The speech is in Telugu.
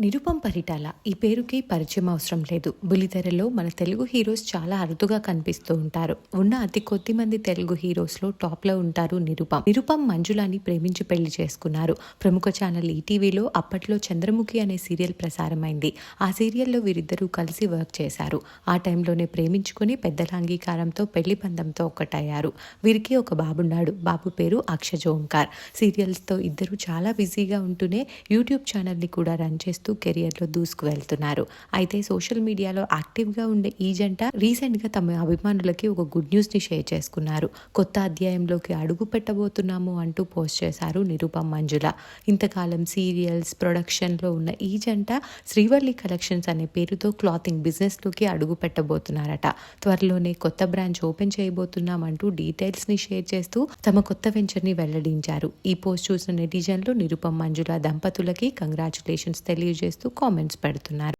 నిరుపం పరిటాల. ఈ పేరుకి పరిచయం అవసరం లేదు. బులితెరలో మన తెలుగు హీరోస్ చాలా అరుదుగా కనిపిస్తూ ఉంటారు. ఉన్న అతి కొద్ది మంది తెలుగు హీరోస్లో టాప్లో ఉంటారు నిరుపం. నిరుపం మంజులాని ప్రేమించి పెళ్ళి చేసుకున్నారు. ప్రముఖ ఛానల్ ఈటీవీలో అప్పట్లో చంద్రముఖి అనే సీరియల్ ప్రసారమైంది. ఆ సీరియల్లో వీరిద్దరూ కలిసి వర్క్ చేశారు. ఆ టైంలోనే ప్రేమించుకుని పెద్దల అంగీకారంతో పెళ్ళి పందంతో ఒక్కటయ్యారు. వీరికి ఒక బాబున్నాడు. బాబు పేరు అక్షజ ఓంకార్ సీరియల్స్తో ఇద్దరు చాలా బిజీగా ఉంటూనే యూట్యూబ్ ఛానల్ని కూడా రన్ చేస్తూ కెరియర్లో దూసుకు వెళ్తున్నారు అయితే సోషల్ మీడియాలో యాక్టివ్గా ఉండే ఈ జంట రీసెంట్గా తమ అభిమానులకి ఒక గుడ్ న్యూస్ని షేర్ చేసుకున్నారు. కొత్త అధ్యాయంలోకి అడుగు పెట్టబోతున్నాము అంటూ పోస్ట్ చేశారు నిరూపం మంజుల. ఇంతకాలం సీరియల్స్ ప్రొడక్షన్లో ఉన్న ఈ జంట శ్రీవల్లి కలెక్షన్స్ అనే పేరుతో క్లాతింగ్ బిజినెస్లోకి అడుగు పెట్టబోతున్నారట. త్వరలోనే కొత్త బ్రాంచ్ ఓపెన్ చేయబోతున్నామంటూ డీటెయిల్స్ని షేర్ చేస్తూ తమ కొత్త వెంచర్ని వెల్లడించారు. ఈ పోస్ట్ చూసిన నెటిజన్లు నిరుపం మంజుల దంపతులకి కంగ్రాచులేషన్స్ చేస్తూ కామెంట్స్ పెడుతున్నారు.